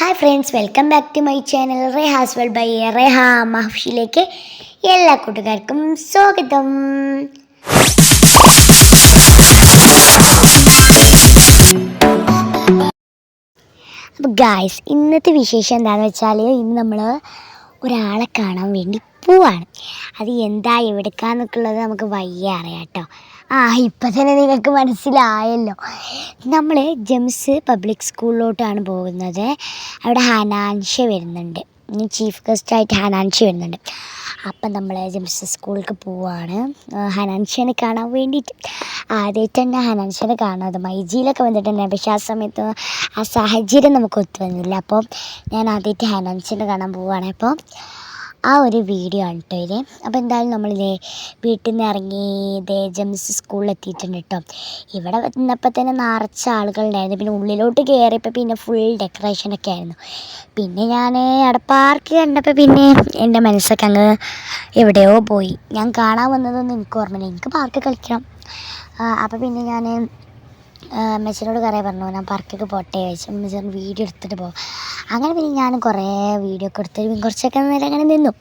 Hi friends welcome back to my channel Rehas well by Reha മഹഫിലേക്ക് എല്ലാ കൂട്ടുകാർക്കും സ്വാഗതം. അപ്പോൾ ഗായ്സ് ഇന്നത്തെ വിശേഷം എന്താണെന്ന് വെച്ചാൽ ഇന്ന് നമ്മൾ ഒരാളെ കാണാൻ വേണ്ടി പോവാണ്. അത് എന്താ എവിടേക്കാന്നൊക്കെ ഉള്ളത് നമുക്ക് വയ്യ അറിയാം കേട്ടോ. ആ ഇപ്പം തന്നെ നിങ്ങൾക്ക് മനസ്സിലായല്ലോ. നമ്മൾ ജെംസ് പബ്ലിക് സ്കൂളിലോട്ടാണ് പോകുന്നത്. അവിടെ ഹനാൻഷ വരുന്നുണ്ട്. ചീഫ് ഗസ്റ്റായിട്ട് ഹനാൻഷ വരുന്നുണ്ട്. അപ്പം നമ്മൾ ജെംസ് സ്കൂളിലേക്ക് പോവാണ്. ഹനാൻഷനെ കാണാൻ വേണ്ടിയിട്ട്. ആദ്യമായിട്ട് തന്നെ ഹനാൻഷനെ കാണാതെ മൈജിയിലൊക്കെ വന്നിട്ടുണ്ട് പക്ഷേ ആ സമയത്ത് ആ സാഹചര്യം നമുക്ക് ഒത്തു വന്നില്ല. അപ്പോൾ ഞാൻ ആദ്യമായിട്ട് ഹനാൻഷനെ കാണാൻ പോവുകയാണ് അപ്പോൾ ആ ഒരു വീഡിയോ ആണ് കേട്ടോ ഇത്. അപ്പോൾ എന്തായാലും നമ്മളിതേ വീട്ടിൽ നിന്ന് ഇറങ്ങി ഇതേ ജെംസ് സ്കൂളിൽ എത്തിയിട്ടുണ്ട് കേട്ടോ ഇവിടെ വന്നപ്പോൾ തന്നെ നിറച്ച ആളുകളുണ്ടായിരുന്നു പിന്നെ ഉള്ളിലോട്ട് കയറിയപ്പോൾ പിന്നെ ഫുൾ ഡെക്കറേഷനൊക്കെ ആയിരുന്നു. പിന്നെ ഞാൻ അവിടെ പാർക്ക് കണ്ടപ്പോൾ പിന്നെ എന്റെ മനസ്സൊക്കെ അങ്ങ് എവിടെയോ പോയി. ഞാൻ കാണാൻ വന്നതൊന്നും എനിക്ക് ഓർമ്മയില്ല. എനിക്ക് പാർക്ക് കളിക്കണം. അപ്പോൾ പിന്നെ ഞാൻ അമ്മച്ചിനോട് കുറേ പറഞ്ഞു ഞാൻ പാർക്കൊക്കെ പോട്ടെ ചോദിച്ചു. അമ്മച്ചി പറഞ്ഞു വീഡിയോ എടുത്തിട്ട് പോകും അങ്ങനെ പിന്നെ ഞാൻ കുറേ വീഡിയോ ഒക്കെ എടുത്തു പിന്നെ കുറച്ചൊക്കെ നേരം അങ്ങനെ നിന്നു.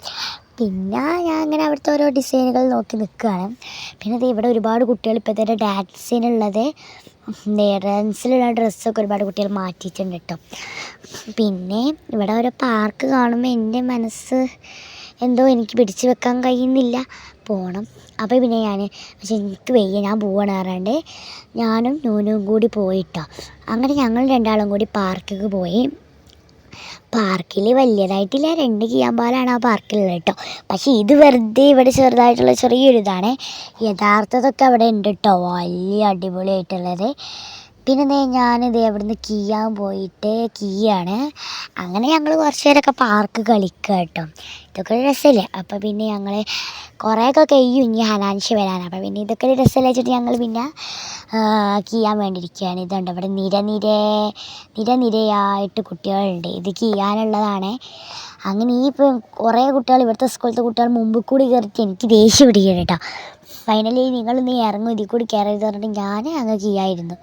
പിന്നെ ഞാൻ അങ്ങനെ അവിടുത്തെ ഓരോ ഡിസൈനുകൾ നോക്കി നിൽക്കുകയാണ്. പിന്നെ അത് ഇവിടെ ഒരുപാട് കുട്ടികൾ ഇപ്പോഴത്തെ ഡാൻസിനുള്ളത് ഡാൻസിലുള്ള ഡ്രസ്സൊക്കെ ഒരുപാട് കുട്ടികൾ മാറ്റിയിട്ടുണ്ട് കേട്ടോ. പിന്നെ ഇവിടെ ഓരോ പാർക്ക് കാണുമ്പോൾ എന്റെ മനസ്സ് എന്തോ എനിക്ക് പിടിച്ചു വെക്കാൻ കഴിയുന്നില്ല. പോകണം അപ്പോൾ പിന്നെ ഞാൻ പക്ഷെ എനിക്ക് വയ്യ ഞാൻ പോവാണ് പറഞ്ഞാണ്ട് ഞാനും നൂനും കൂടി പോയിട്ടോ. അങ്ങനെ ഞങ്ങൾ രണ്ടാളും കൂടി പാർക്കിൽ പോയി. പാർക്കിൽ വലിയതായിട്ടില്ല രണ്ട് കിയാമ്പാലാണ് ആ പാർക്കിലുള്ളത് കേട്ടോ. പക്ഷേ ഇത് വെറുതെ ഇവിടെ ചെറുതായിട്ടുള്ള ചെറിയൊരു ഇതാണ് യഥാർത്ഥതൊക്കെ അവിടെ ഉണ്ട് കേട്ടോ വലിയ അടിപൊളിയായിട്ടുള്ളത്. പിന്നെ ഞാനിത് അവിടുന്ന് കീയാൻ പോയിട്ട് കീയാണ് അങ്ങനെ ഞങ്ങൾ കുറച്ച് നേരമൊക്കെ പാർക്ക് കളിക്കുക കേട്ടോ ഇതൊക്കെ ഒരു രസമല്ലേ അപ്പോൾ പിന്നെ ഞങ്ങൾ കുറേയൊക്കെ കഴിയും ഇനി ഹനാൻഷി വരാൻ. അപ്പോൾ പിന്നെ ഇതൊക്കെ ഒരു രസമല്ലേ വെച്ചിട്ട് ഞങ്ങൾ പിന്നെ കീയാൻ വേണ്ടിയിരിക്കുകയാണ്. ഇതുണ്ട് ഇവിടെ നിര നിര നിര നിരയായിട്ട് കുട്ടികളുണ്ട്. ഇത് കീയാനുള്ളതാണ് അങ്ങനെ ഈ ഇപ്പം കുറേ കുട്ടികൾ ഇവിടുത്തെ സ്കൂളിലത്തെ കുട്ടികൾ മുമ്പ് കൂടി കയറിയിട്ട് എനിക്ക് ദേഷ്യം പിടിക്കുകയാണ് കേട്ടോ ഫൈനലി നിങ്ങൾ നീ ഇറങ്ങും ഇതിൽ കൂടി കയറരുത് പറഞ്ഞിട്ട് ഞാൻ അങ്ങ് കീയായിരുന്നു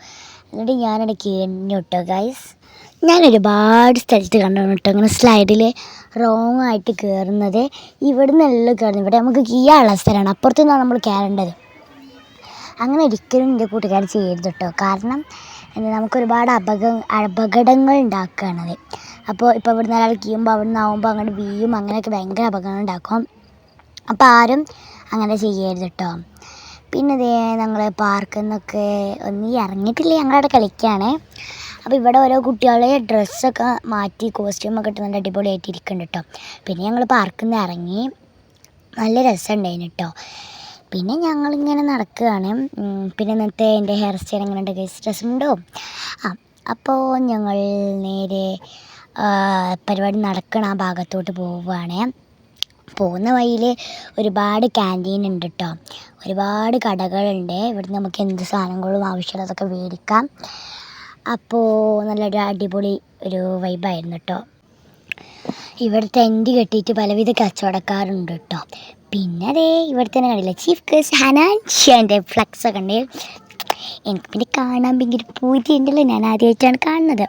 എന്നിട്ട് ഞാനവിടെ കീഞ്ഞു കേട്ടോ ഗൈസ് ഞാൻ ഒരുപാട് സ്ഥലത്ത് കണ്ടു കേട്ടോ അങ്ങനെ സ്ലൈഡിൽ റോങ് ആയിട്ട് കയറുന്നത് ഇവിടെ നിന്നല്ല കയറുന്നത് ഇവിടെ നമുക്ക് കീയാനുള്ള സ്ഥലമാണ്. അപ്പുറത്തു നിന്നാണ് നമ്മൾ കയറേണ്ടത്. അങ്ങനെ ഒരിക്കലും എന്റെ കൂട്ടുകാർ ചെയ്യരുത് കേട്ടോ കാരണം എന്താ നമുക്കൊരുപാട് അപക അപകടങ്ങൾ ഉണ്ടാക്കുകയാണത്. അപ്പോൾ ഇപ്പോൾ ഇവിടുന്ന് ഒരാൾ കീയുമ്പോൾ അവിടെ നിന്നാവുമ്പോൾ അങ്ങോട്ട് വീയും അങ്ങനെയൊക്കെ ഭയങ്കര അപകടം ഉണ്ടാക്കും. അപ്പോൾ ആരും അങ്ങനെ ചെയ്യരുത് കേട്ടോ പിന്നെ ഇതേ ഞങ്ങൾ പാർക്കിൽ നിന്നൊക്കെ ഒന്നും ഇറങ്ങിയിട്ടില്ല ഞങ്ങളവിടെ കളിക്കുകയാണ് അപ്പോൾ ഇവിടെ ഓരോ കുട്ടികളെ ഡ്രസ്സൊക്കെ മാറ്റി കോസ്റ്റ്യൂമൊക്കെ ഇട്ട് നല്ല അടിപൊളിയായിട്ട് ഇരിക്കുന്നുണ്ട് കേട്ടോ പിന്നെ ഞങ്ങൾ പാർക്കിൽ നിന്ന് ഇറങ്ങി. നല്ല രസമുണ്ടായിരുന്നു കേട്ടോ പിന്നെ ഞങ്ങളിങ്ങനെ നടക്കുകയാണ്. പിന്നെ ഇന്നത്തെ എന്റെ ഹെയർ സ്റ്റൈൽ എങ്ങനെ ഉണ്ട് ഗൈസ് രസമുണ്ടോ? ആ അപ്പോൾ ഞങ്ങൾ നേരെ പരിപാടി നടക്കണ ആ ഭാഗത്തോട്ട് പോവുകയാണ്. പോകുന്ന വഴിയിൽ ഒരുപാട് ക്യാന്റീൻ ഉണ്ട് കേട്ടോ ഒരുപാട് കടകളുണ്ട്. ഇവിടുന്ന് നമുക്ക് എന്ത് സാധനങ്ങളും ആവശ്യമുള്ളതൊക്കെ മേടിക്കാം. അപ്പോൾ നല്ലൊരു അടിപൊളി ഒരു വൈബായിരുന്നു കേട്ടോ ഇവിടെ ടെന്റ് കെട്ടിയിട്ട് പലവിധ കച്ചവടക്കാരുണ്ട് കേട്ടോ പിന്നെ അതേ ഇവിടെ തന്നെ കണ്ടില്ല ചീഫ് ഗസ്റ്റ് ഹനാൻഷ്യന്റെ ഫ്ലക്സൊക്കെ ഉണ്ട്. എനിക്ക് പിന്നെ കാണാൻ ഭയങ്കര പൂതിയുണ്ടല്ലോ. ഞാൻ ആദ്യമായിട്ടാണ് കാണുന്നത്.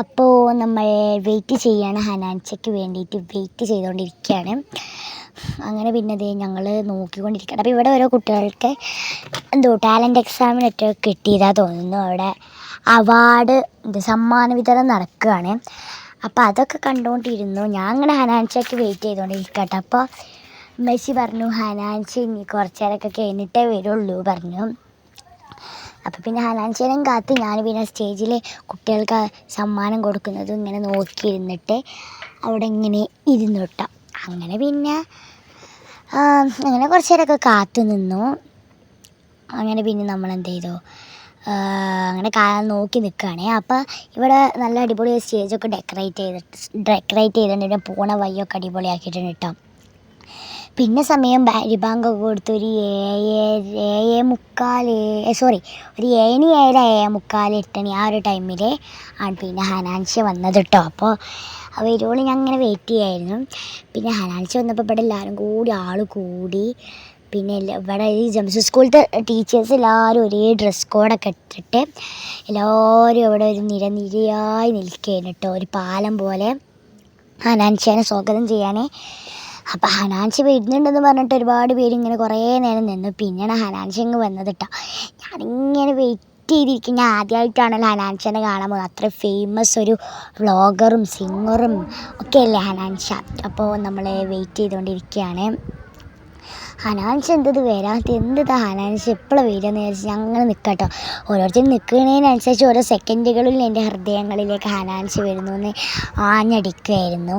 അപ്പോൾ നമ്മൾ വെയിറ്റ് ചെയ്യാണ് ഹനാൻച്ചയ്ക്ക് വേണ്ടിയിട്ട് വെയിറ്റ് ചെയ്തുകൊണ്ടിരിക്കുകയാണ് അങ്ങനെ പിന്നെ അതേ ഞങ്ങൾ നോക്കിക്കൊണ്ടിരിക്കുകയാണ് അപ്പോൾ ഇവിടെ ഓരോ കുട്ടികൾക്ക് എന്തോ ടാലന്റ് എക്സാമിനൊക്കെ കിട്ടിയതാ തോന്നുന്നു. അവിടെ അവാർഡ് സമ്മാന വിതരണം നടക്കുകയാണ്. അപ്പോൾ അതൊക്കെ കണ്ടുകൊണ്ടിരുന്നു ഞാൻ അങ്ങനെ ഹനാൻച്ചയ്ക്ക് വെയിറ്റ് ചെയ്തുകൊണ്ടിരിക്കട്ടെ അപ്പോൾ മെസ്സി പറഞ്ഞു ഹനാൻച്ചി ഇനി കുറച്ച് നേരമൊക്കെ കഴിഞ്ഞിട്ടേ വരുള്ളൂ പറഞ്ഞു. അപ്പോൾ പിന്നെ ഹനാൻച്ചേനെയും കാത്ത് ഞാൻ പിന്നെ സ്റ്റേജിൽ കുട്ടികൾക്ക് സമ്മാനം കൊടുക്കുന്നതും ഇങ്ങനെ നോക്കിയിരുന്നിട്ട് അവിടെ ഇങ്ങനെ ഇരുന്നു കേട്ടോ. അങ്ങനെ പിന്നെ അങ്ങനെ കുറച്ച് നേരമൊക്കെ കാത്തു നിന്നു. അങ്ങനെ പിന്നെ നമ്മൾ എന്ത് ചെയ്തു അങ്ങനെ കാ നോക്കി നിൽക്കുകയാണേ അപ്പോൾ ഇവിടെ നല്ല അടിപൊളി സ്റ്റേജൊക്കെ ഡെക്കറേറ്റ് ചെയ്തിട്ട് ഡെക്കറേറ്റ് ചെയ്തിട്ടുണ്ട്. പോണ വഴിയൊക്കെ അടിപൊളിയാക്കിയിട്ടുണ്ട് കേട്ടോ. പിന്നെ സമയം ബാരിബാങ്കൊക്കെ കൊടുത്ത് ഒരു ഏഴ് ഏഴ് മുക്കാൽ സോറി ഒരു ഏഴ് ഏഴര ഏഴ് മുക്കാൽ എട്ടണി ആ ഒരു ടൈമിൽ ആണ് പിന്നെ ഹനാൻഷി വന്നത് കേട്ടോ. അപ്പോൾ വരുവോളം ഞാൻ അങ്ങനെ വെയിറ്റ് ചെയ്യായിരുന്നു. പിന്നെ ഹനാൻഷ വന്നപ്പോൾ ഇവിടെ എല്ലാവരും കൂടി ആൾ കൂടി പിന്നെ ഇവിടെ ഈ ജംസ് സ്കൂളിലത്തെ ടീച്ചേഴ്സ് എല്ലാവരും ഒരേ ഡ്രസ് കോഡൊക്കെ ഇട്ടിട്ട് എല്ലാവരും ഇവിടെ ഒരു നിര നിരയായി നിൽക്കുകയാണ് കേട്ടോ. ഒരു പാലം പോലെ ഹനാൻഷേനെ സ്വാഗതം ചെയ്യാനേ. അപ്പം ഹനാൻഷി വരുന്നുണ്ടെന്ന് പറഞ്ഞിട്ട് ഒരുപാട് പേര് ഇങ്ങനെ കുറേ നേരം നിന്നു. പിന്നെയാണ് ഹനാൻഷി ഇങ്ങ് വന്നത് കേട്ടോ ഞാനിങ്ങനെ വെയിറ്റ് ചെയ്തിരിക്കും ഞാൻ ആദ്യമായിട്ടാണല്ലോ ഹനാൻഷനെ കാണാൻ പോകുന്നത്. അത്ര ഫേമസ് ഒരു വ്ളോഗറും സിംഗറും ഒക്കെ അല്ലേ ഹനാൻഷ. അപ്പോൾ നമ്മൾ വെയിറ്റ് ചെയ്തുകൊണ്ടിരിക്കുകയാണ് ഹനാൻഷ എന്തത് വരാത്ത എന്തതാ ഹനാൻഷ? എപ്പോഴും വരികയെന്ന് വിചാരിച്ച് ഞങ്ങൾ നിൽക്കട്ടോ ഓരോരുത്തരും നിൽക്കുന്നതിനനുസരിച്ച് ഓരോ സെക്കൻഡുകളിൽ എന്റെ ഹൃദയങ്ങളിലേക്ക് ഹനാൻഷ് വരുന്നു എന്ന് ആഞ്ഞടിക്കുകയായിരുന്നു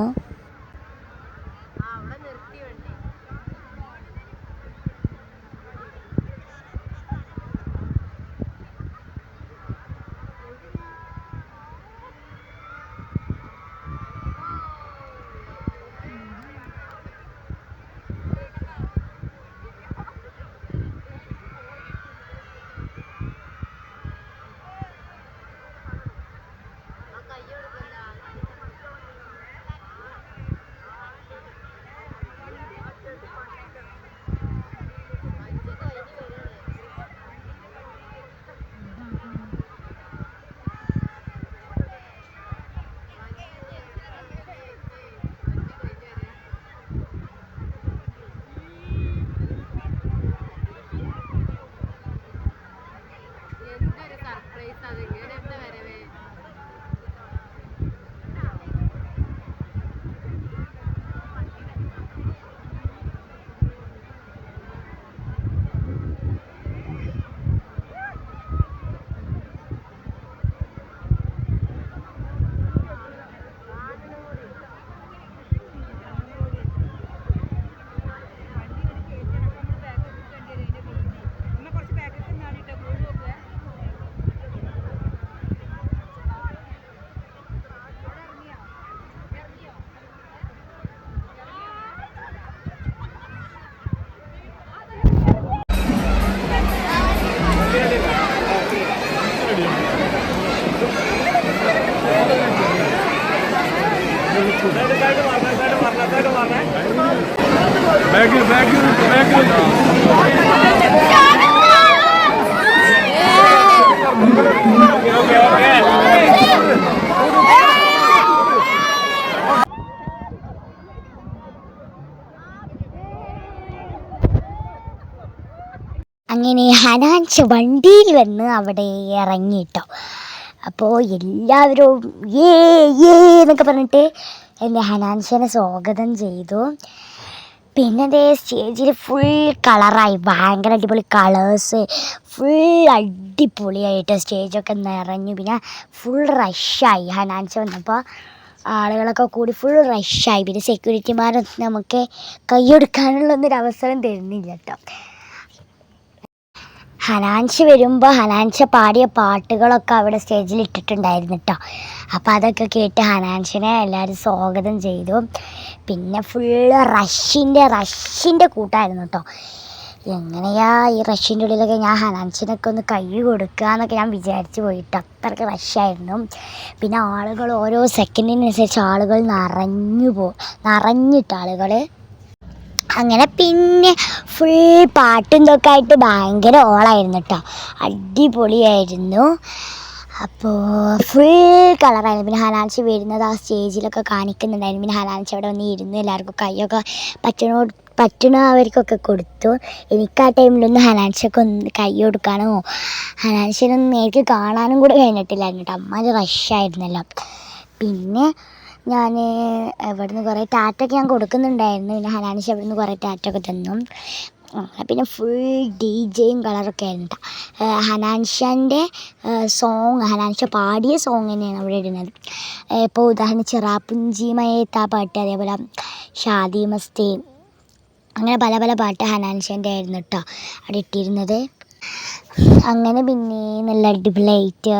അങ്ങനെ ഹനാൻഷ വണ്ടിയിൽ വന്ന് അവിടെ ഇറങ്ങി കേട്ടോ അപ്പോൾ എല്ലാവരും ഏ ഏ എന്നൊക്കെ പറഞ്ഞിട്ട് എന്റെ ഹനാൻഷനെ സ്വാഗതം ചെയ്തു. പിന്നെ അതേ സ്റ്റേജിൽ ഫുൾ കളറായി ഭയങ്കര അടിപൊളി കളേഴ്സ് ഫുൾ അടിപൊളിയായിട്ട് സ്റ്റേജൊക്കെ നിറഞ്ഞു. പിന്നെ ഫുൾ റഷായി ഹനാൻഷ വന്നപ്പോൾ ആളുകളൊക്കെ കൂടി ഫുൾ റഷായി പിന്നെ സെക്യൂരിറ്റിമാരൊന്നും നമുക്ക് കൈയൊടുക്കാനുള്ളൊന്നൊരു അവസരം തരുന്നില്ല കേട്ടോ ഹനാൻഷ് വരുമ്പോൾ ഹനാൻഷ പാടിയ പാട്ടുകളൊക്കെ അവിടെ സ്റ്റേജിൽ ഇട്ടിട്ടുണ്ടായിരുന്നു കേട്ടോ അപ്പോൾ അതൊക്കെ കേട്ട് ഹനാൻഷിനെ എല്ലാവരും സ്വാഗതം ചെയ്തു. പിന്നെ ഫുള്ള് റഷിന്റെ റഷിന്റെ കൂട്ടായിരുന്നു കേട്ടോ എങ്ങനെയാ ഈ റഷ്യന്റെ ഉള്ളിലൊക്കെ ഞാൻ ഹനാൻഷിനൊക്കെ ഒന്ന് കൈ കൊടുക്കുക എന്നൊക്കെ ഞാൻ വിചാരിച്ചു പോയിട്ട് അത്രയ്ക്ക് റഷ്യായിരുന്നു. പിന്നെ ആളുകൾ ഓരോ സെക്കൻഡിനനുസരിച്ച് ആളുകൾ നിറഞ്ഞു പോ നിറഞ്ഞിട്ട് ആളുകൾ അങ്ങനെ പിന്നെ ഫുൾ പാട്ടും ഇതൊക്കെ ആയിട്ട് ഭയങ്കര ഓളായിരുന്നു കേട്ടോ അടിപൊളിയായിരുന്നു. അപ്പോൾ ഫുൾ കളറായിരുന്നു പിന്നെ ഹനാൻഷി വരുന്നത് ആ സ്റ്റേജിലൊക്കെ കാണിക്കുന്നുണ്ടായിരുന്നു. പിന്നെ ഹനാൻഷി അവിടെ വന്ന് ഇരുന്നു. എല്ലാവർക്കും കൈയൊക്കെ പറ്റണോ പറ്റണവർക്കൊക്കെ കൊടുത്തു. എനിക്ക് ആ ടൈമിലൊന്നും ഹനാൻഷിയൊക്കെ ഒന്ന് കൈ കൊടുക്കാനോ ഹനാൻഷിനൊന്നും നേരിട്ട് കാണാനും കൂടെ കഴിഞ്ഞിട്ടില്ലായിരുന്നു കേട്ടോ അമ്മ റഷായിരുന്നല്ലോ പിന്നെ ഞാൻ ഇവിടുന്ന് കുറേ ടാറ്റൊക്കെ ഞാൻ കൊടുക്കുന്നുണ്ടായിരുന്നു. പിന്നെ ഹനാനിഷ് നിന്ന് കുറേ ടാറ്റൊക്കെ തന്നു. പിന്നെ ഫുൾ ഡി ജെയും കളറൊക്കെ ആയിരുന്നു കേട്ടോ ഹനാൻഷന്റെ സോങ് ഹനാൻഷ പാടിയ സോങ് തന്നെയാണ് അവിടെ ഇടുന്നത്. ഇപ്പോൾ ഉദാഹരണം ചിറാപ്പുഞ്ചി ആ പാട്ട് അതേപോലെ ഷാദി മസ്തി അങ്ങനെ പല പല പാട്ട് ഹനാൻഷന്റെ ആയിരുന്നു കേട്ടോ അവിടെ ഇട്ടിരുന്നത്. അങ്ങനെ പിന്നെ നല്ല അടിപൊളിയായിട്ട്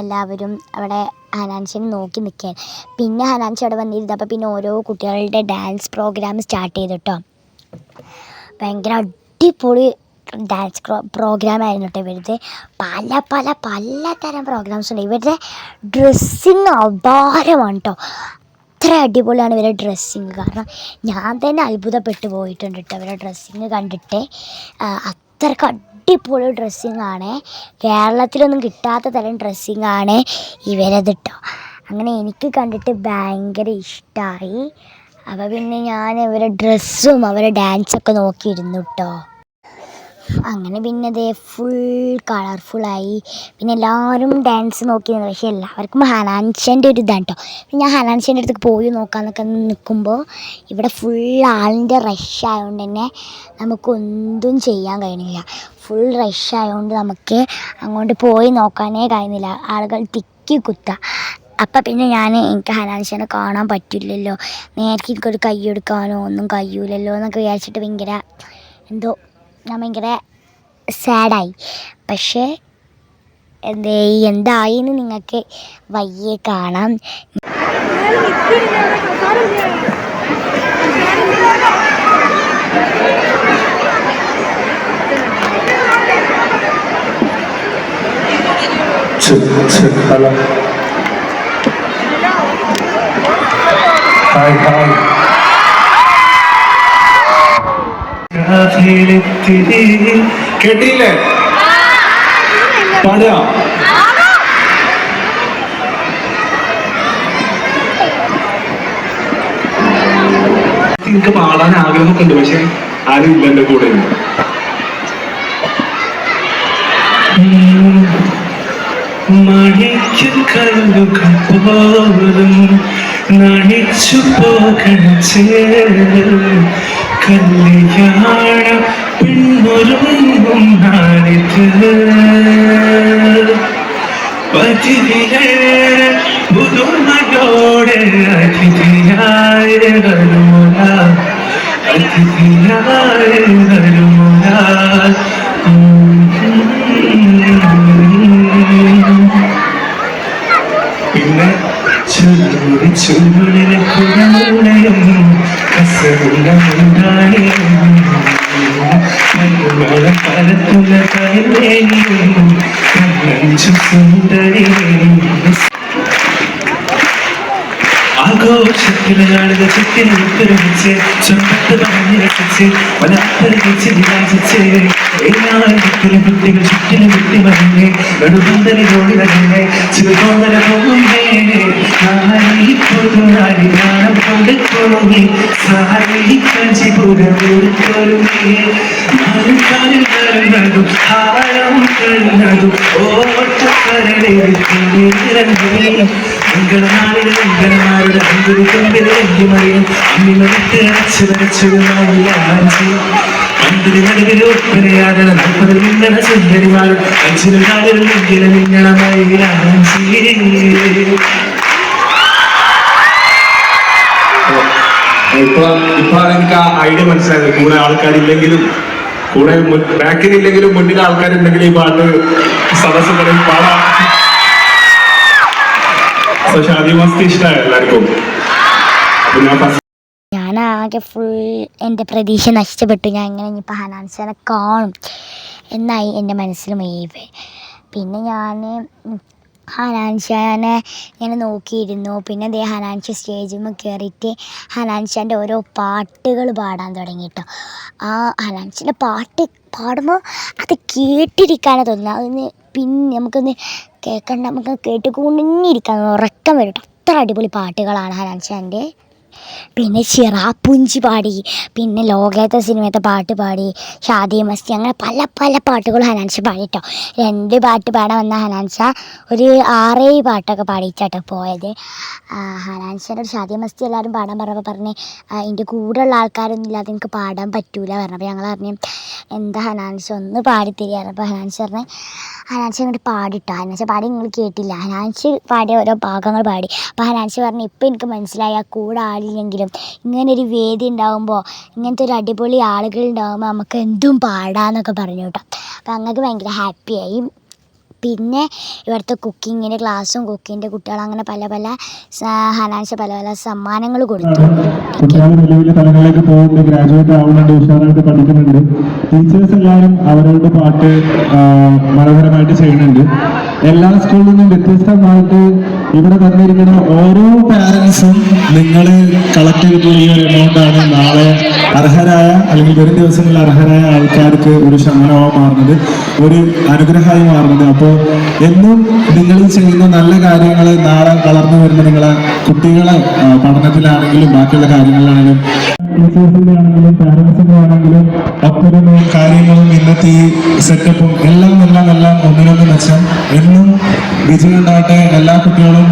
എല്ലാവരും അവിടെ ഹനാൻഷിനെ നോക്കി നിൽക്കാൻ പിന്നെ ഹനാൻഷി അവിടെ വന്നിരുന്നപ്പോൾ പിന്നെ ഓരോ കുട്ടികളുടെ ഡാൻസ് പ്രോഗ്രാം സ്റ്റാർട്ട് ചെയ്തു കേട്ടോ ഭയങ്കര അടിപൊളി ഡാൻസ് പ്രോഗ്രാം ആയിരുന്നു കേട്ടോ ഇവരുടെ പല പല പലതരം പ്രോഗ്രാംസ് ഉണ്ട്. ഇവരുടെ ഡ്രസ്സിങ് അപാരമാണ് കേട്ടോ അത്ര അടിപൊളിയാണ് ഇവരുടെ ഡ്രസ്സിങ് കാരണം ഞാൻ തന്നെ അത്ഭുതപ്പെട്ടു പോയിട്ടുണ്ട് കേട്ടോ ഇവരുടെ ഡ്രസ്സിങ് കണ്ടിട്ട്. ആ, അത്രയ്ക്ക് അടിപൊളി ഡ്രസ്സിങ് ആണ് കേരളത്തിലൊന്നും കിട്ടാത്ത തരം ഡ്രസ്സിങ് ആണ് ഇവരത് കേട്ടോ അങ്ങനെ എനിക്ക് കണ്ടിട്ട് ഭയങ്കര ഇഷ്ടമായി അപ്പോൾ പിന്നെ ഞാൻ ഇവരെ ഡ്രസ്സും അവരുടെ ഡാൻസൊക്കെ നോക്കിയിരുന്നു കേട്ടോ അങ്ങനെ പിന്നെ അതേ ഫുൾ കളർഫുള്ളായി പിന്നെ എല്ലാവരും ഡാൻസ് നോക്കി നിന്ന്. പക്ഷേ എല്ലാവർക്കും ഹനാൻഷന്റെ ഒരു ഇതാണ് കേട്ടോ ഞാൻ ഹനാൻഷന്റെ അടുത്തേക്ക് പോയി നോക്കാമെന്നൊക്കെ നിൽക്കുമ്പോൾ ഇവിടെ ഫുൾ ആളിന്റെ റഷ് ആയതുകൊണ്ട് തന്നെ നമുക്കൊന്നും ചെയ്യാൻ കഴിയുന്നില്ല. ഫുൾ റഷ് ആയതുകൊണ്ട് നമുക്ക് അങ്ങോട്ട് പോയി നോക്കാനേ കഴിയുന്നില്ല. ആളുകൾ തിക്കി കുത്തുക. അപ്പം പിന്നെ ഞാൻ എനിക്ക് ഹനാൻഷനെ കാണാൻ പറ്റില്ലല്ലോ. നേരത്തെ എനിക്കൊരു കൈ എടുക്കാനോ ഒന്നും കഴിയൂലല്ലോ എന്നൊക്കെ വിചാരിച്ചിട്ട് ഭയങ്കര എന്തോ ഞാൻ ഭയങ്കര സാഡായി. പക്ഷേ എന്തേ എന്തായി എന്ന് നിങ്ങൾക്ക് വയ്യെ കാണാം. ഹലോ ഹായ് കേട്ടില്ലേ പാടുക. എനിക്ക് പാടാൻ ആഗ്രഹമൊക്കെ ഉണ്ട് പക്ഷെ ആരും ഇല്ല എന്റെ കൂടെ മണിക്ക് കല്ലുകൾ പോലും നണിച്ചു പോകണ ചേർ പിന്നെ ചുരുളി മുണ്ടാണിയും പലത്തുള്ള കൈവേനിയും കണ്ണഞ്ചു സുന്ദരിയും ആഘോഷത്തിലെ നാളുക ചുറ്റിനെ ഉത്തരവിച്ച് ചൊമ്പത്ത് പറഞ്ഞു രസിച്ച് വലപ്പരിച്ച് വിരാജിച്ച് ഏഴായിരത്തിലെ കുട്ടികൾ ചുറ്റിനെ വിട്ടി വന്നേ നടുപന്തലിനോടി തന്നെ ചിറുതോന്നല പോകുന്നേ സാരി കഞ്ചിപുരം ഒരുക്കൊരുങ്ങി നാലും കാലിൽ മയിലാഞ്ചി ഇപ്പൊ ഇപ്പോഴാണ് എനിക്ക് ആ ഐഡിയ മനസ്സിലായത്. കൂടെ ആൾക്കാരില്ലെങ്കിലും കൂടെ ബാക്കിലില്ലെങ്കിലും മുന്നിൽ ആൾക്കാരുണ്ടെങ്കിൽ ഈ പാട്ട് പാടാം. ഷാദി മസ്തി ഇഷ്ടമായി എല്ലാവർക്കും. ഞാൻ ആകെ ഫുൾ എന്റെ പ്രതീക്ഷ നഷ്ടപ്പെട്ടു. ഞാൻ ഇങ്ങനെ ഇനിയിപ്പോൾ ഹനാൻസിനെ കാണും. എന്നായി എന്റെ മനസ്സിൽ മേവ് പിന്നെ ഞാൻ ഹനാൻഷാനെ ഇങ്ങനെ നോക്കിയിരുന്നു. പിന്നെ ദേ ഹനാൻഷ സ്റ്റേജിൽ കയറിയിട്ട് ഹനാൻഷാന്റെ ഓരോ പാട്ടുകൾ പാടാൻ തുടങ്ങി കേട്ടോ ആ ഹനാൻഷിന്റെ പാട്ട് പാടുമ്പോൾ അത് കേട്ടിരിക്കാനാണ് തോന്നുന്നത്. അതൊന്ന് പിന്നെ നമുക്കൊന്ന് കേൾക്കണ്ട നമുക്ക് കേട്ടുകൊണ്ടിരിക്കാൻ ഉറക്കം വരും അത്ര അടിപൊളി പാട്ടുകളാണ് ഹനാൻഷാന്റെ. പിന്നെ ചിറാപ്പുഞ്ചി പാടി പിന്നെ ലോകേത്ത സിനിമയത്തെ പാട്ട് പാടി ഷാദി മസ്തി അങ്ങനെ പല പല പാട്ടുകളും ഹനാൻഷ പാടി കേട്ടോ രണ്ട് പാട്ട് പാടാൻ വന്ന ഹനാൻഷ ഒരു ആറേഴ് പാട്ടൊക്കെ പാടിയിട്ടാട്ടോ പോയത്. ഹനാൻഷയുടെ ഒരു ഷാദി മസ്തി എല്ലാവരും പാടാൻ പറഞ്ഞപ്പോൾ പറഞ്ഞ് എന്റെ കൂടെയുള്ള ആൾക്കാരൊന്നും ഇല്ലാതെ എനിക്ക് പാടാൻ പറ്റൂല പറഞ്ഞപ്പോൾ ഞങ്ങൾ പറഞ്ഞു എന്താ ഹനാൻഷ ഒന്ന് പാടിത്തരികയാണ് അപ്പോൾ ഹനാൻഷ പറഞ്ഞ് ഹനാൻഷ ഇങ്ങോട്ട് പാടിട്ടോ. ഹനാൻഷ പാടി നിങ്ങൾ കേട്ടില്ല. ഹനാൻഷ് പാടിയ ഓരോ ഭാഗങ്ങൾ പാടി. അപ്പോൾ ഹനാൻഷ പറഞ്ഞു ഇപ്പം എനിക്ക് മനസ്സിലായി ആ കൂടെ ആളില്ലെങ്കിലും ഇങ്ങനെ ഒരു വേദി ഉണ്ടാകുമ്പോൾ ഇങ്ങനത്തെ ഒരു അടിപൊളി ആളുകൾ ഉണ്ടാകുമ്പോൾ നമുക്ക് എന്തും പാടാന്നൊക്കെ പറഞ്ഞു കേട്ടോ. അപ്പോൾ അങ്ങക്ക് ഭയങ്കര ഹാപ്പിയായി പിന്നെ ഇവിടുത്തെ കുക്കിങ്ങിന്റെ ക്ലാസ്സും കുക്കിങ്ങിന്റെ കുട്ടികൾ അങ്ങനെ പല പല ഹനാൻസ് പല പല സമ്മാനങ്ങൾ കൊടുത്തു. കുട്ടികൾ വലിയ വലിയ തലങ്ങളിലേക്ക് പോകുന്നുണ്ട്. ഗ്രാജുവേറ്റ് ആവുന്നുണ്ട്. ഉഷാറായിട്ട് പഠിക്കുന്നുണ്ട്. ടീച്ചേഴ്സ് എല്ലാവരും അവരവരുടെ പാട്ട് മനോഹരമായിട്ട് ചെയ്യുന്നുണ്ട്. എല്ലാ സ്കൂളിൽ നിന്നും വ്യത്യസ്തമായിട്ട് ഇവിടെ തന്നിരിക്കുന്ന ഓരോ പാരൻസും നിങ്ങൾ കളക്ട് ചെയ്തിട്ടുള്ള ഈ ഒരു എമൗണ്ടാണ് നാളെ അർഹരായ അല്ലെങ്കിൽ വരും ദിവസങ്ങളിൽ അർഹരായ ആൾക്കാർക്ക് ഒരു ശമനമായി മാറുന്നത് ഒരു അനുഗ്രഹമായി മാറുന്നത്. അപ്പോൾ എന്നും നിങ്ങൾ ചെയ്യുന്ന നല്ല കാര്യങ്ങൾ നാളെ വളർന്നു വരുന്ന നിങ്ങളെ കുട്ടികളെ പഠനത്തിലാണെങ്കിലും ബാക്കിയുള്ള കാര്യങ്ങളിലാണെങ്കിലും ടീച്ചേഴ്സിന്റെ ആണെങ്കിലും പാരൻസിന്റെ ആണെങ്കിലും ഒത്തൊരുമയും കാര്യങ്ങളും ഇന്നത്തെ ഈ സെറ്റപ്പും എല്ലാം എല്ലാം എല്ലാം ഒന്നിനൊന്ന് മെച്ചം. എന്നും വിജയം ഉണ്ടാകട്ടെ. എല്ലാ കുട്ടികളും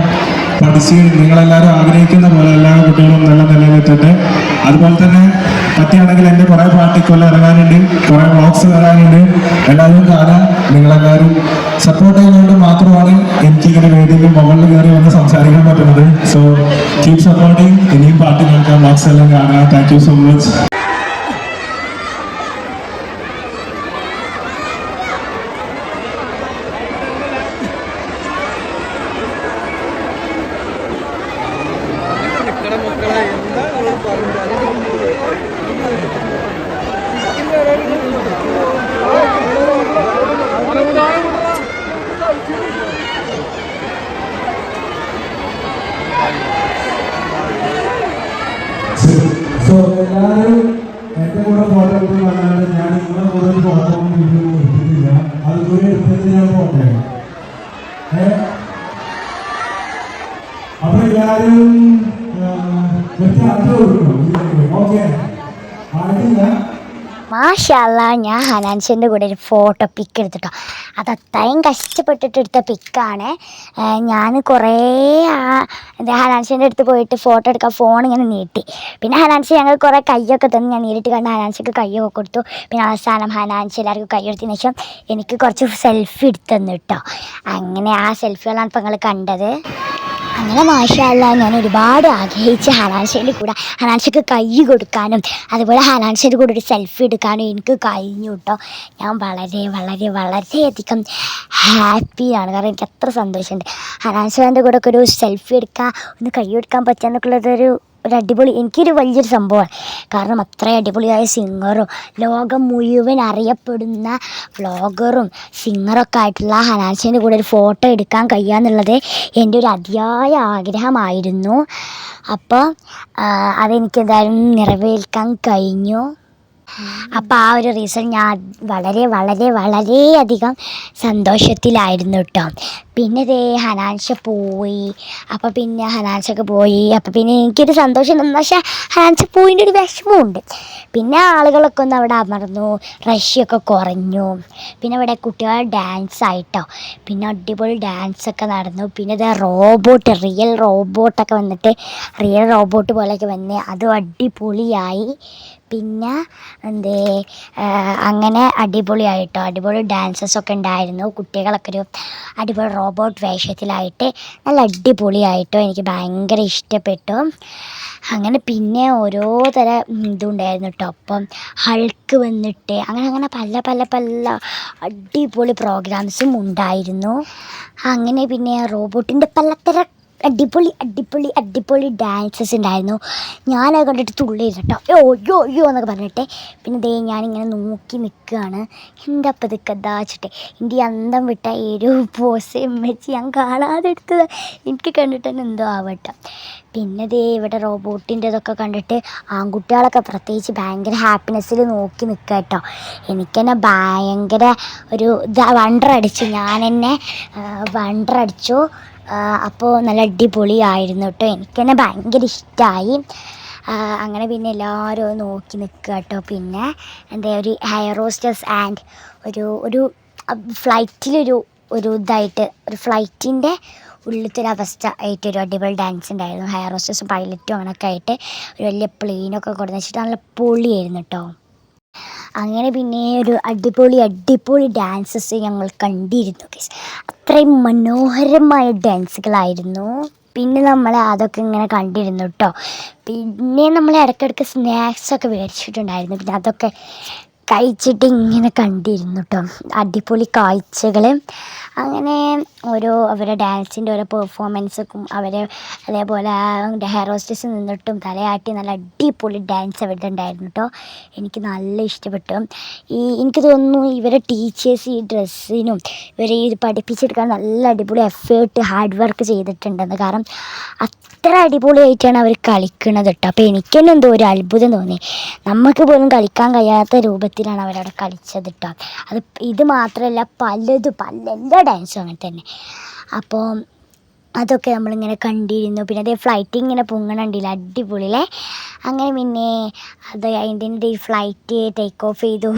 പഠിച്ച് നിങ്ങളെല്ലാവരും ആഗ്രഹിക്കുന്ന പോലെ എല്ലാ കുട്ടികളും നല്ല നിലയിലെത്തട്ടെ. അതുപോലെ തന്നെ പറ്റിയാണെങ്കിൽ എന്റെ കുറേ പാർട്ടിക്കൊല്ലം ഇറങ്ങാനുണ്ട് കുറേ വ്ളോഗ്സ് വരാനുണ്ട് എല്ലാവരും കാണാൻ നിങ്ങളെല്ലാവരും സപ്പോർട്ട് ചെയ്യുന്നതുകൊണ്ട് മാത്രമാണ് എനിക്ക് ഇങ്ങനെ വേദിയിൽ മുകളിൽ കയറി വന്ന് സംസാരിക്കാൻ പറ്റുന്നത്. സോ കീപ് സപ്പോർട്ടിങ് ഇനിയും പാട്ട് കേൾക്കാം വ്ളോഗ്സ് എല്ലാം കാണാം thank you so much so എല്ലാവരും എന്റെ കൂടെ ഫോട്ടോ എടുത്ത് വന്നാലും ഞാൻ നിങ്ങളെ കൂടെ ഒരു ഫോട്ടോ ഒന്നും വീഡിയോ എടുത്തിട്ടില്ല അത് കൂടെ എടുത്തിട്ട് ഞാൻ പോട്ടെ ഏ? അപ്പൊ എല്ലാവരും ഒരു ചാർജ് കൊടുക്കണം ഓക്കെ ആയിട്ടില്ല മാഷല്ല ഞാൻ ഹനാൻഷന്റെ കൂടെ ഒരു ഫോട്ടോ പിക്ക് എടുത്തിട്ടോ. അത് അത്രയും കഷ്ടപ്പെട്ടിട്ട് എടുത്ത പിക്കാണ് ഞാൻ കുറേ ഹനാൻഷന്റെ അടുത്ത് പോയിട്ട് ഫോട്ടോ എടുക്കാൻ ഫോൺ ഇങ്ങനെ നീട്ടി. പിന്നെ ഹനാൻഷ് ഞങ്ങൾ കുറേ കയ്യൊക്കെ തന്നു. ഞാൻ നേരിട്ട് കണ്ട് ഹനാൻഷക്ക് കയ്യൊക്കെ കൊടുത്തു. പിന്നെ അവസാനം ഹനാൻഷ് എല്ലാവർക്കും കൈയെടുത്തതിന് ശേഷം എനിക്ക് കുറച്ച് സെൽഫി എടുത്തു തന്നു കേട്ടോ. അങ്ങനെ ആ സെൽഫികളാണ് ഇപ്പോൾ നിങ്ങൾ കണ്ടത്. അങ്ങനെ മാഷല്ല ഞാൻ ഒരുപാട് ആഗ്രഹിച്ച് ഹനാൻഷയിൽ കൂടെ ഹനാൻഷയ്ക്ക് കൈ കൊടുക്കാനും അതുപോലെ ഹനാൻഷയുടെ കൂടെ ഒരു സെൽഫി എടുക്കാനും എനിക്ക് കഴിഞ്ഞു കേട്ടോ ഞാൻ വളരെ വളരെ വളരെയധികം ഹാപ്പിയാണ് കാരണം എനിക്ക് അത്ര സന്തോഷമുണ്ട്. ഹനാൻഷന്റെ കൂടെ ഒക്കെ ഒരു സെൽഫി എടുക്കാൻ ഒന്ന് കൈ കൊടുക്കാൻ പറ്റുക ഒരു അടിപൊളി എനിക്കൊരു വലിയൊരു സംഭവമാണ്. കാരണം അത്ര അടിപൊളിയായ സിംഗറും ലോകം മുഴുവൻ അറിയപ്പെടുന്ന വ്ളോഗറും സിംഗറൊക്കെ ആയിട്ടുള്ള ഹനാൻസിന്റെ കൂടെ ഒരു ഫോട്ടോ എടുക്കാൻ കഴിയുക എന്റെ ഒരു അതിയായ ആഗ്രഹമായിരുന്നു. അപ്പോൾ അതെനിക്കെന്തായാലും നിറവേൽക്കാൻ കഴിഞ്ഞു. അപ്പോൾ ആ ഒരു റീസൺ ഞാൻ വളരെ വളരെ വളരെയധികം സന്തോഷത്തിലായിരുന്നു കേട്ടോ പിന്നെ ദേ ഹനാൻഷ പോയി. അപ്പോൾ പിന്നെ ഹനാൻഷൊക്കെ പോയി. അപ്പോൾ പിന്നെ എനിക്കൊരു സന്തോഷം എന്ന് പക്ഷേ ഹനാൻഷ പോയിന്റെ ഒരു വിഷമമുണ്ട്. പിന്നെ ആളുകളൊക്കെ ഒന്ന് അവിടെ അമർന്നു. റഷ്യൊക്കെ കുറഞ്ഞു. പിന്നെ ഇവിടെ കുട്ടികൾ ഡാൻസ് ആയിട്ടോ. പിന്നെ അടിപൊളി ഡാൻസ് ഒക്കെ നടന്നു. പിന്നെ ഇതേ റോബോട്ട് റിയൽ റോബോട്ടൊക്കെ വന്നിട്ട് റിയൽ റോബോട്ട് പോലെയൊക്കെ വന്ന് അതും അടിപൊളിയായി. പിന്നെ എന്തേ അങ്ങനെ അടിപൊളിയായിട്ടോ. അടിപൊളി ഡാൻസസ് ഒക്കെ ഉണ്ടായിരുന്നു. കുട്ടികളൊക്കെ ഒരു അടിപൊളി റോബോട്ട് വേഷത്തിലായിട്ട് നല്ല അടിപൊളിയായിട്ടോ. എനിക്ക് ഭയങ്കര ഇഷ്ടപ്പെട്ടു. അങ്ങനെ പിന്നെ ഓരോ തര ഇതുണ്ടായിരുന്നു കേട്ടോ അപ്പം ഹൾക്ക് വന്നിട്ട് അങ്ങനെ അങ്ങനെ പല പല പല അടിപൊളി പ്രോഗ്രാംസും ഉണ്ടായിരുന്നു. അങ്ങനെ പിന്നെ റോബോട്ടിന്റെ പലതര അടിപൊളി അടിപൊളി അടിപൊളി ഡാൻസസ് ഉണ്ടായിരുന്നു. ഞാനത് കണ്ടിട്ട് തുള്ളി കേട്ടോ യോ അയ്യോ എന്നൊക്കെ പറഞ്ഞിട്ട്. പിന്നെ ദേ ഞാനിങ്ങനെ നോക്കി നിൽക്കുകയാണ് എന്റെ അപ്പം ഇത് കഥാച്ചിട്ടെ എന്റെ അന്തം വിട്ട ഒരു പോസ് വെച്ച് ഞാൻ കാണാതെ എടുത്തത്. എനിക്ക് കണ്ടിട്ട് തന്നെ എന്തോ ആവട്ടെ. പിന്നെ ദേ ഇവിടെ റോബോട്ടിന്റെ ഇതൊക്കെ കണ്ടിട്ട് ആൺകുട്ടികളൊക്കെ പ്രത്യേകിച്ച് ഭയങ്കര ഹാപ്പിനെസ്സിൽ നോക്കി നിൽക്കുക കേട്ടോ എനിക്ക് തന്നെ ഭയങ്കര ഒരു വണ്ടർ അടിച്ചു ഞാൻ എന്നെ വണ്ടർ അടിച്ചു അപ്പോൾ നല്ല അടിപൊളിയായിരുന്നു കേട്ടോ. എനിക്ക് തന്നെ ഭയങ്കര ഇഷ്ടമായി അങ്ങനെ പിന്നെ എല്ലാവരും നോക്കി നിൽക്കുക കേട്ടോ. പിന്നെ എന്താ ഒരു ഹെയർ ഹോസ്റ്റസ് ആൻഡ് ഒരു ഒരു ഫ്ലൈറ്റിലൊരു ഒരു ഇതായിട്ട് ഒരു ഫ്ലൈറ്റിന്റെ ഉള്ളിലത്തെ ഒരു അവസ്ഥ ആയിട്ട് ഒരു അടിപൊളി ഡാൻസ് ഉണ്ടായിരുന്നു. ഹെയർ ഹോസ്റ്റേഴ്സും പൈലറ്റും അങ്ങനെയൊക്കെ ആയിട്ട് ഒരു വലിയ പ്ലെയിനൊക്കെ കൊടുന്ന് വെച്ചിട്ട് നല്ല പൊളിയായിരുന്നു കേട്ടോ. അങ്ങനെ പിന്നെ ഒരു അടിപൊളി അടിപൊളി ഡാൻസസ് ഞങ്ങൾ കണ്ടിരുന്നു ഗൈസ് അത്രയും മനോഹരമായ ഡാൻസുകളായിരുന്നു പിന്നെ നമ്മൾ അതൊക്കെ ഇങ്ങനെ കണ്ടിരുന്നു കേട്ടോ പിന്നെ നമ്മൾ ഇടയ്ക്കിടയ്ക്ക് സ്നാക്സൊക്കെ മേടിച്ചിട്ടുണ്ടായിരുന്നു. പിന്നെ അതൊക്കെ കഴിച്ചിട്ട് ഇങ്ങനെ കണ്ടിരുന്നു കേട്ടോ അടിപൊളി കാഴ്ചകൾ അങ്ങനെ ഓരോ അവരുടെ ഡാൻസിന്റെ ഓരോ പെർഫോമൻസും അവരെ അതേപോലെ ഹെയർ നിന്നിട്ടും തലയാട്ടി നല്ല അടിപൊളി ഡാൻസ് അവരുടെ ഉണ്ടായിരുന്നു കേട്ടോ എനിക്ക് നല്ല ഇഷ്ടപ്പെട്ടു. ഈ എനിക്ക് തോന്നുന്നു ഇവരെ ടീച്ചേഴ്സ് ഈ ഡ്രസ്സിനും ഇവരെ ഇത് പഠിപ്പിച്ചെടുക്കാൻ നല്ല അടിപൊളി എഫേർട്ട് ഹാർഡ് വർക്ക് ചെയ്തിട്ടുണ്ടെന്ന്. കാരണം അത്ര അടിപൊളിയായിട്ടാണ് അവർ കളിക്കുന്നത് കേട്ടോ അപ്പോൾ എനിക്ക് എന്തോ ഒരു അത്ഭുതം തോന്നി. നമുക്ക് പോലും കളിക്കാൻ കഴിയാത്ത രൂപത്തിലാണ് അവരവിടെ കളിച്ചത് കേട്ടോ അത് ഇത് മാത്രമല്ല പലതും പല എല്ലാ ഡാൻസും അങ്ങനെ തന്നെ. അപ്പോൾ അതൊക്കെ നമ്മളിങ്ങനെ കണ്ടിരുന്നു. പിന്നെ അതേ ഫ്ലൈറ്റ് ഇങ്ങനെ പൊങ്ങണുണ്ടില്ല അടിപൊളിയല്ലേ? അങ്ങനെ പിന്നെ അത് അതിന്റെ ഈ ഫ്ലൈറ്റ് ടേക്ക് ഓഫ് ചെയ്തു.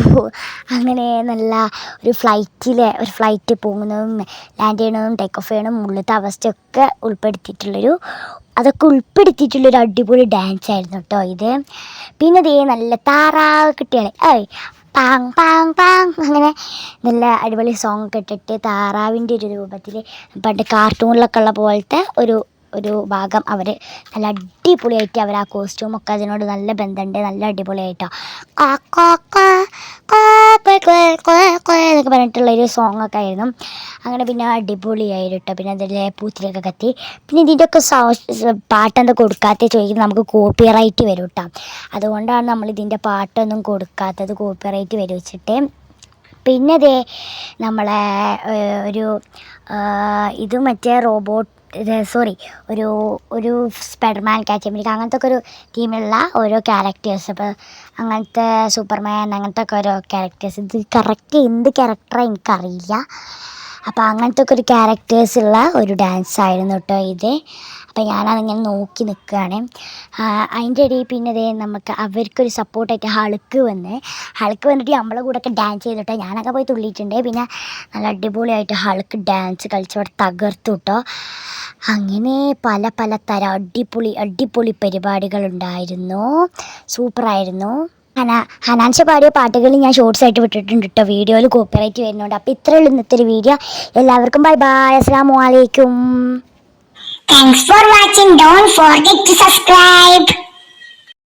അങ്ങനെ നല്ല ഒരു ഫ്ലൈറ്റിൽ ഒരു ഫ്ലൈറ്റ് പോകുന്നതും ലാൻഡ് ചെയ്യണതും ടേക്ക് ഓഫ് ചെയ്യണതും ഉള്ളത്തെ അവസ്ഥയൊക്കെ ഉൾപ്പെടുത്തിയിട്ടുള്ളൊരു അതൊക്കെ ഉൾപ്പെടുത്തിയിട്ടുള്ളൊരു അടിപൊളി ഡാൻസ് ആയിരുന്നു കേട്ടോ ഇത്. പിന്നെ ദേ നല്ല താറാവ് കുട്ടികളെ ഏയ് പാങ് പാങ് പാങ് അങ്ങനെ നല്ല അടിപൊളി സോങ് ഒക്കെ ഇട്ടിട്ട് താറാവിന്റെ ഒരു രൂപത്തിൽ പണ്ട് കാർട്ടൂണിലൊക്കെ ഉള്ള പോലത്തെ ഒരു ഒരു ഭാഗം അവർ നല്ല അടിപൊളിയായിട്ട് അവർ ആ കോസ്റ്റ്യൂമൊക്കെ അതിനോട് നല്ല ബന്ധമുണ്ട് നല്ല അടിപൊളിയായിട്ടോ. എന്നൊക്കെ പറഞ്ഞിട്ടുള്ളൊരു സോങ് ഒക്കെ ആയിരുന്നു. അങ്ങനെ പിന്നെ അടിപൊളിയായിരുന്നു കേട്ടോ പിന്നെ അതിലെ പൂത്തിരിയൊക്കെ കത്തി. പിന്നെ ഇതിന്റെയൊക്കെ പാട്ടെന്താ കൊടുക്കാത്ത ചോദിക്കുന്നത് നമുക്ക് കോപ്പി റൈറ്റ് വരും കേട്ടോ അതുകൊണ്ടാണ് നമ്മൾ ഇതിന്റെ പാട്ടൊന്നും കൊടുക്കാത്തത് കോപ്പി റൈറ്റ് വരും വെച്ചിട്ട് പിന്നെ ദേ നമ്മളെ ഒരു ഇത് മറ്റേ റോബോട്ട് സോറി ഒരു ഒരു സ്പൈഡർമാൻ ക്യാച്ച് അമേരിക്ക അങ്ങനത്തെ ഒക്കെ ഒരു ടീമിലുള്ള ഓരോ ക്യാരക്ടേഴ്സ് ഇപ്പോൾ അങ്ങനത്തെ സൂപ്പർമാൻ അങ്ങനത്തെ ഒക്കെ ഓരോ ക്യാരക്ടേഴ്സ് ഇത് കറക്റ്റ് എന്ത് ക്യാരക്ടറാണ് എനിക്കറിയില്ല. അപ്പോൾ അങ്ങനത്തെ ഒക്കെ ഒരു ക്യാരക്ടേഴ്സ് ഉള്ള ഒരു ഡാൻസ് ആയിരുന്നു കേട്ടോ ഇത്. അപ്പോൾ ഞാനതിങ്ങനെ നോക്കി നിൽക്കുകയാണ് അതിന്റെ ഇടയിൽ പിന്നെ ദേ നമുക്ക് അവർക്കൊരു സപ്പോർട്ടായിട്ട് ഹളുക്ക് വന്ന് ഹളുക്ക് വന്നിട്ട് നമ്മളെ കൂടെ ഒക്കെ ഡാൻസ് ചെയ്തിട്ടോ ഞാനൊക്കെ പോയി തുള്ളിയിട്ടുണ്ട്. പിന്നെ നല്ല അടിപൊളിയായിട്ട് ഹളുക്ക് ഡാൻസ് കളിച്ചവിടെ തകർത്തു കേട്ടോ അങ്ങനെ പല പല തരം അടിപൊളി അടിപൊളി പരിപാടികളുണ്ടായിരുന്നു സൂപ്പറായിരുന്നു. ഹന ഹനാൻഷ പാടിയ പാട്ടുകൾ ഞാൻ ഷോർട്സ് ആയിട്ട് വിട്ടിട്ടുണ്ട് കേട്ടോ വീഡിയോയിൽ കോപ്പിറൈറ്റ് വരുന്നുണ്ട്. അപ്പോൾ ഇത്രയുള്ള ഇന്നത്തെ ഒരു വീഡിയോ എല്ലാവർക്കും ബൈ ബൈ അസ്സാം വലൈക്കും Thanks for watching. Don't forget to subscribe.